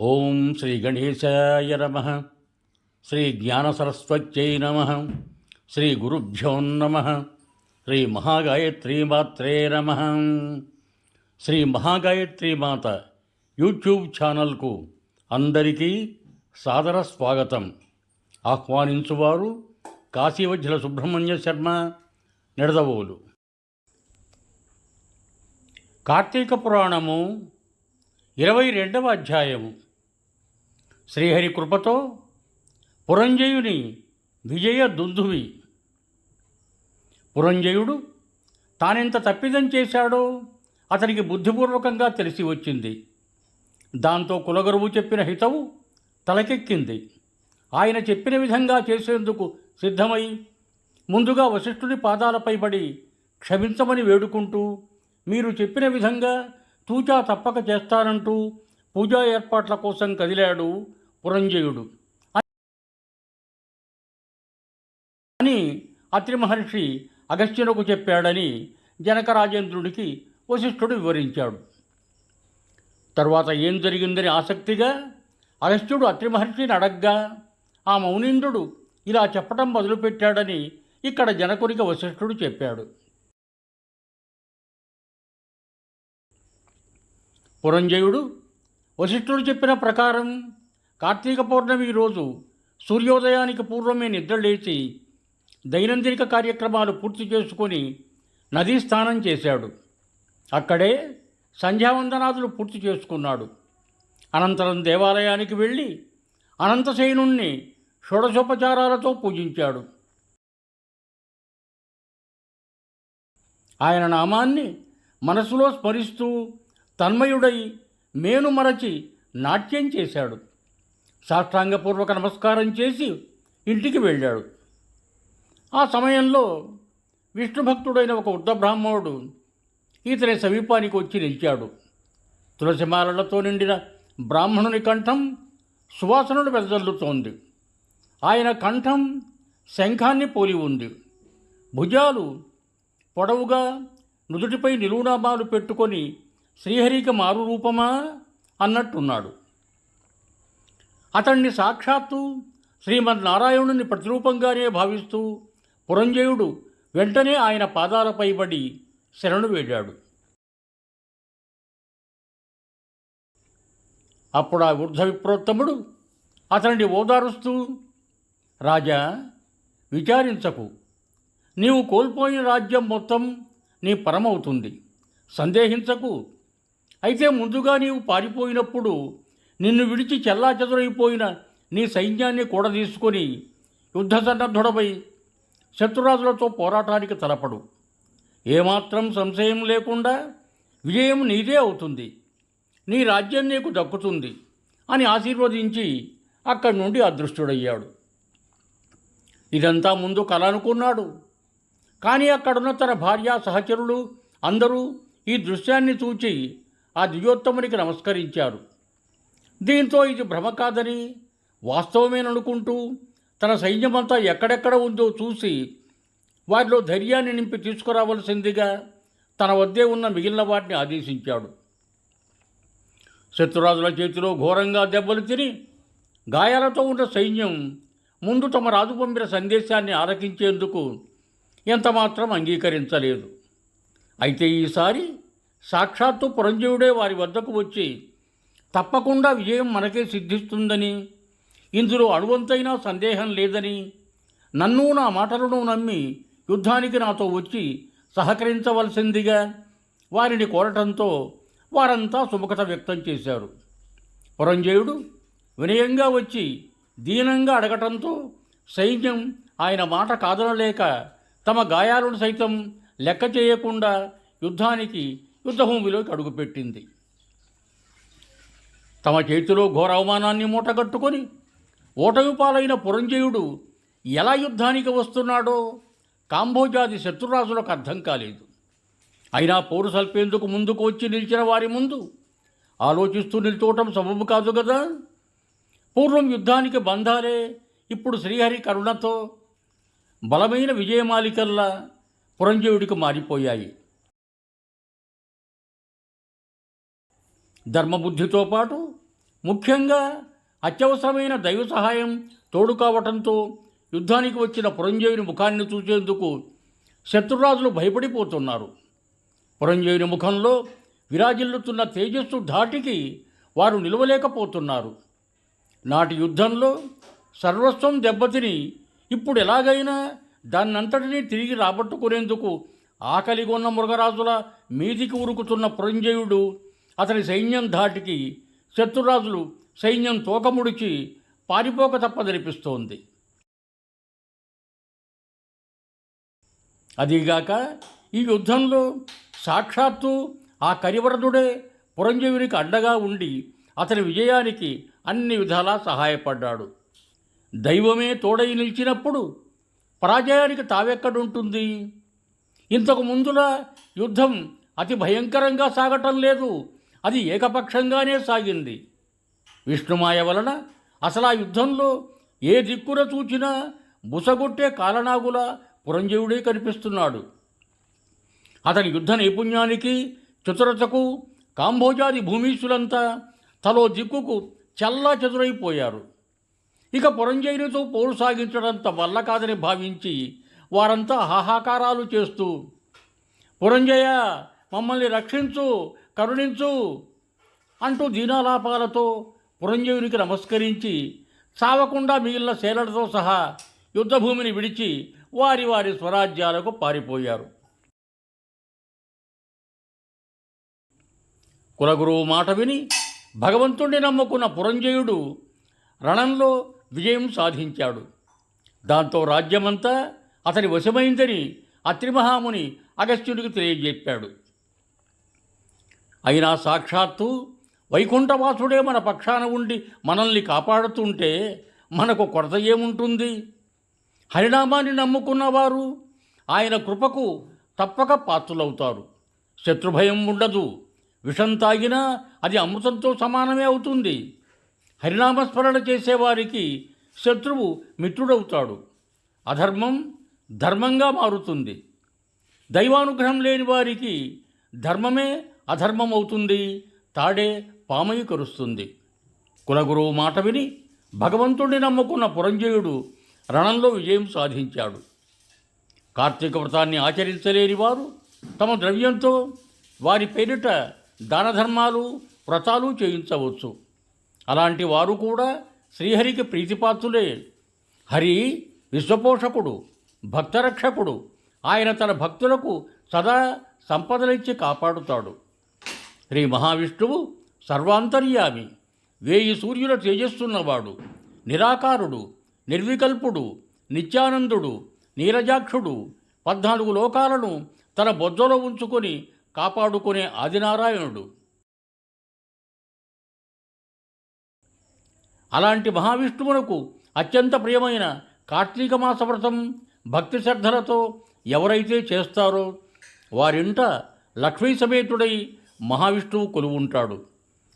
ఓం శ్రీ గణేశాయ నమ. శ్రీ జ్ఞానసరస్వత్యై నమ. శ్రీ గురుభ్యో నమ. శ్రీ మహాగాయత్రీమాత్రే నమ. శ్రీ మహాగాయత్రి మాత యూట్యూబ్ ఛానల్కు అందరికీ సాదర స్వాగతం. ఆహ్వానించువారు కాశీవజ్జల సుబ్రహ్మణ్య శర్మ నిడదవోలు. కార్తీక పురాణము ఇరవై రెండవ అధ్యాయము. శ్రీహరి కృపతో పురంజయుని విజయ దుందువి. పురంజయుడు తానెంత తప్పిదం చేశాడో అతనికి బుద్ధిపూర్వకంగా తెలిసి వచ్చింది. దాంతో కులగురువు చెప్పిన హితవు తలకెక్కింది. ఆయన చెప్పిన విధంగా చేసేందుకు సిద్ధమై ముందుగా వశిష్ఠుడి పాదాలపై పడి క్షమించమని వేడుకుంటూ మీరు చెప్పిన విధంగా తూచా తప్పక చేస్తానంటూ పూజా ఏర్పాట్ల కోసం కదిలాడు పురంజయుడు. అని అత్రి మహర్షి అగస్త్యునకు చెప్పాడని జనకరాజేంద్రుడికి వశిష్ఠుడు వివరించాడు. తరువాత ఏం జరిగిందని ఆసక్తిగా అగస్త్యుడు అత్రి మహర్షిని అడగ్గా ఆ మౌనీంద్రుడు ఇలా చెప్పటం మొదలుపెట్టాడని ఇక్కడ జనకునికి వశిష్ఠుడు చెప్పాడు. పురంజయుడు వశిష్ఠుడు చెప్పిన ప్రకారం కార్తీక పౌర్ణమి రోజు సూర్యోదయానికి పూర్వమే నిద్రలేచి దైనందిక కార్యక్రమాలు పూర్తి చేసుకొని నదీ స్నానం చేశాడు. అక్కడే సంధ్యావందనాదులు పూర్తి చేసుకున్నాడు. అనంతరం దేవాలయానికి వెళ్ళి అనంతశయనుణ్ణి షోడశోపచారాలతో పూజించాడు. ఆయన నామాన్ని మనసులో స్మరిస్తూ తన్మయుడై మేను మరచి నాట్యం చేశాడు. సాష్టాంగపూర్వక నమస్కారం చేసి ఇంటికి వెళ్ళాడు. ఆ సమయంలో విష్ణుభక్తుడైన ఒక వృద్ధ బ్రాహ్మణుడు ఇతని సమీపానికి వచ్చి నిలిచాడు. తులసిమాలలతో నిండిన బ్రాహ్మణుని కంఠం సువాసనలు వెదజల్లుతోంది. ఆయన కంఠం శంఖాన్ని పోలి ఉంది. భుజాలు పొడవుగా నుదుటిపై నిలువునామాలు పెట్టుకొని శ్రీహరికి మారు రూపమా అన్నట్టున్నాడు. అతన్ని సాక్షాత్తు శ్రీమన్నారాయణుని ప్రతిరూపంగానే భావిస్తూ పురంజయుడు వెంటనే ఆయన పాదాలపై పడి శరణు వేడాడు. అప్పుడు ఆ వృద్ధ విప్రోత్తముడు అతనిని ఓదారుస్తూ రాజా విచారించకు. నీవు కోల్పోయిన రాజ్యం మొత్తం నీ పరమవుతుంది. సందేహించకు. అయితే ముందుగా నీవు పారిపోయినప్పుడు నిన్ను విడిచి చెల్లాచెదురైపోయిన నీ సైన్యాన్ని కూడా తీసుకొని యుద్ధ సన్నద్ధుడపై శత్రురాజులతో పోరాటానికి తలపడు. ఏమాత్రం సంశయం లేకుండా విజయం నీదే అవుతుంది. నీ రాజ్యం నీకు దక్కుతుంది అని ఆశీర్వదించి అక్కడి నుండి అదృష్టుడయ్యాడు. ఇదంతా ముందు కల అనుకున్నాడు. కానీ అక్కడున్న తన భార్య సహచరులు అందరూ ఈ దృశ్యాన్ని చూచి ఆ దియోత్తమునికి నమస్కరించారు. దీంతో ఇది భ్రమ కాదని వాస్తవమేననుకుంటూ తన సైన్యమంతా ఎక్కడెక్కడ ఉందో చూసి వారిలో ధైర్యాన్ని నింపి తీసుకురావలసిందిగా తన వద్దే ఉన్న మిగిలిన వాటిని ఆదేశించాడు. శత్రురాజుల చేతిలో ఘోరంగా దెబ్బలు తిని గాయాలతో ఉన్న సైన్యం ముందు తమ రాజు పంపిన సందేశాన్ని ఆలకించేందుకు ఎంతమాత్రం అంగీకరించలేదు. అయితే ఈసారి సాక్షాత్తు పురంజీవుడే వారి వద్దకు వచ్చి తప్పకుండా విజయం మనకే సిద్ధిస్తుందని. ఇందులో అణువంతైనా సందేహం లేదని. నన్ను నా మాటలను నమ్మి యుద్ధానికి నాతో వచ్చి సహకరించవలసిందిగా వారిని కోరటంతో వారంతా సుముఖత వ్యక్తం చేశారు. పురంజయుడు వినయంగా వచ్చి దీనంగా అడగటంతో సైన్యం ఆయన మాట కాదనలేక తమ గాయాలను సైతం లెక్క చేయకుండా యుద్ధానికి యుద్ధభూమిలోకి అడుగుపెట్టింది. తమ చేతిలో ఘోర అవమానాన్ని మూటగట్టుకొని ఓటమి పాలైన పురంజయుడు ఎలా యుద్ధానికి వస్తున్నాడో కాంబోజాది శత్రురాజులకు అర్థం కాలేదు. అయినా పౌరు సల్పేందుకు ముందుకు వచ్చి నిలిచిన వారి ముందు ఆలోచిస్తూ నిల్చోవటం సబబు కాదు కదా పూర్వం యుద్ధానికి బంధాలే ఇప్పుడు శ్రీహరి కరుణతో బలమైన విజయమాలికల్లా పురంజయుడికి మారిపోయాయి. ధర్మబుద్ధితో పాటు ముఖ్యంగా అత్యవసరమైన దైవ సహాయం తోడు కావటంతో యుద్ధానికి వచ్చిన పురంజయుని ముఖాన్ని చూసేందుకు శత్రురాజులు భయపడిపోతున్నారు. పురంజయుని ముఖంలో విరాజిల్లుతున్న తేజస్సు ధాటికి వారు నిలవలేకపోతున్నారు. నాటి యుద్ధంలో సర్వస్వం దెబ్బతిని ఇప్పుడు ఎలాగైనా దాన్నంతటినీ తిరిగి రాబట్టుకునేందుకు ఆకలిగొన్న మృగరాజుల మీదికి ఉరుకుతున్న పురంజయుడు అతని సైన్యం ధాటికి శత్రురాజులు సైన్యం తోకముడిచి పారిపోక తప్పదనిపిస్తోంది. అదీగాక ఈ యుద్ధంలో సాక్షాత్తు ఆ కరివరదుడే పురంజీవునికి అండగా ఉండి అతని విజయానికి అన్ని విధాలా సహాయపడ్డాడు. దైవమే తోడై నిలిచినప్పుడు పరాజయానికి తావెక్కడుంటుంది? ఇంతకు ముందులా యుద్ధం అతి భయంకరంగా సాగటం లేదు. అది ఏకపక్షంగానే సాగింది. విష్ణుమాయ వలన అసలు ఆ యుద్ధంలో ఏ దిక్కున చూచినా బుసగొట్టే కాలనాగుల పురంజీవుడే కనిపిస్తున్నాడు. అతని యుద్ధ నైపుణ్యానికి చతురతకు కాంభోజాది భూమీసులంతా తలో దిక్కుకు చల్లా చెదురైపోయారు ఇక పురంజయునితో పోరు సాగించడంత వల్ల కాదని భావించి వారంతా హాహాకారాలు చేస్తూ పురంజయ మమ్మల్ని రక్షించు కరుణించు అంటూ దీనాలాపాలతో పురంజయునికి నమస్కరించి చావకుండా మిగిలిన సేలలతో సహా యుద్ధభూమిని విడిచి వారి వారి స్వరాజ్యాలకు పారిపోయారు. కులగురువు మాట విని భగవంతుణ్ణి నమ్ముకున్న పురంజయుడు రణంలో విజయం సాధించాడు. దాంతో రాజ్యమంతా అతని వశమైందని అత్రిమహాముని అగస్త్యుడికి తెలియజెప్పాడు. అయినా సాక్షాత్తు వైకుంఠవాసుడే మన పక్షాన ఉండి మనల్ని కాపాడుతుంటే మనకు కొరత ఏముంటుంది? హరినామాన్ని నమ్ముకున్నవారు ఆయన కృపకు తప్పక పాత్రులవుతారు. శత్రుభయం ఉండదు. విషం తాగినా అది అమృతంతో సమానమే అవుతుంది. హరినామస్మరణ చేసేవారికి శత్రువు మిత్రుడవుతాడు. అధర్మం ధర్మంగా మారుతుంది. దైవానుగ్రహం లేని వారికి ధర్మమే అధర్మం అవుతుంది తాడే పామయి కరుస్తుంది కులగురువు మాట విని భగవంతుడిని నమ్ముకున్న పురంజయుడు రణంలో విజయం సాధించాడు. కార్తీక వ్రతాన్ని ఆచరించలేని వారు తమ ద్రవ్యంతో వారి పేరిట దానధర్మాలు వ్రతాలు చేయించవచ్చు. అలాంటి వారు కూడా శ్రీహరికి ప్రీతిపాత్రులే. హరి విశ్వపోషకుడు భక్తరక్షకుడు. ఆయన తన భక్తులకు సదా సంపదలిచ్చి కాపాడుతాడు. శ్రీ మహావిష్ణువు సర్వాంతర్యామి. వేయి సూర్యుల తేజస్సున్నవాడు నిరాకారుడు నిర్వికల్పుడు నిత్యానందుడు నీరజాక్షుడు. పద్నాలుగు లోకాలను తన బొజ్జలో ఉంచుకొని కాపాడుకునే ఆదినారాయణుడు. అలాంటి మహావిష్ణువునకు అత్యంత ప్రియమైన కార్తీక మాస వ్రతం భక్తి శ్రద్ధలతో ఎవరైతే చేస్తారో వారింట లక్ష్మీ సమేతుడై మహావిష్ణువు కొలువుంటాడు.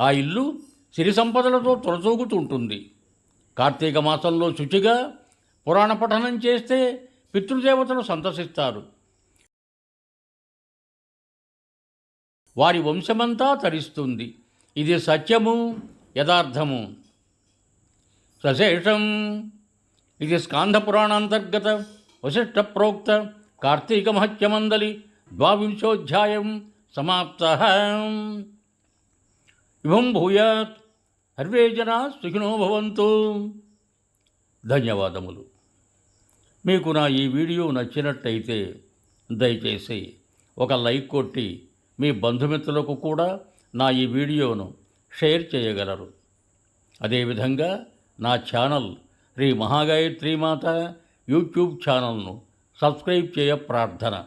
ఆ ఇల్లు సిరి సంపదలతో తొలచూగుతుంటుంది. కార్తీక మాసంలో శుచిగా పురాణ పఠనం చేస్తే పితృదేవతలు సంతసిస్తారు. వారి వంశమంతా తరిస్తుంది. ఇది సత్యము యథార్థము. సశేషం. ఇది స్కాంధ పురాణాంతర్గత వశిష్ట ప్రోక్త కార్తీక మహత్యమందలి ద్వావింశోధ్యాయం సమాప్త. ఇవం భూయాత్. సర్వే జనా సుఖినో భవంతు. ధన్యవాదములు. మీకు నా ఈ వీడియో నచ్చినట్టయితే దయచేసి ఒక లైక్ కొట్టి మీ బంధుమిత్రులకు కూడా నా ఈ వీడియోను షేర్ చేయగలరు. అదేవిధంగా నా ఛానల్ శ్రీ మహాగాయత్రి మాత యూట్యూబ్ ఛానల్ను సబ్స్క్రైబ్ చేయ ప్రార్థన.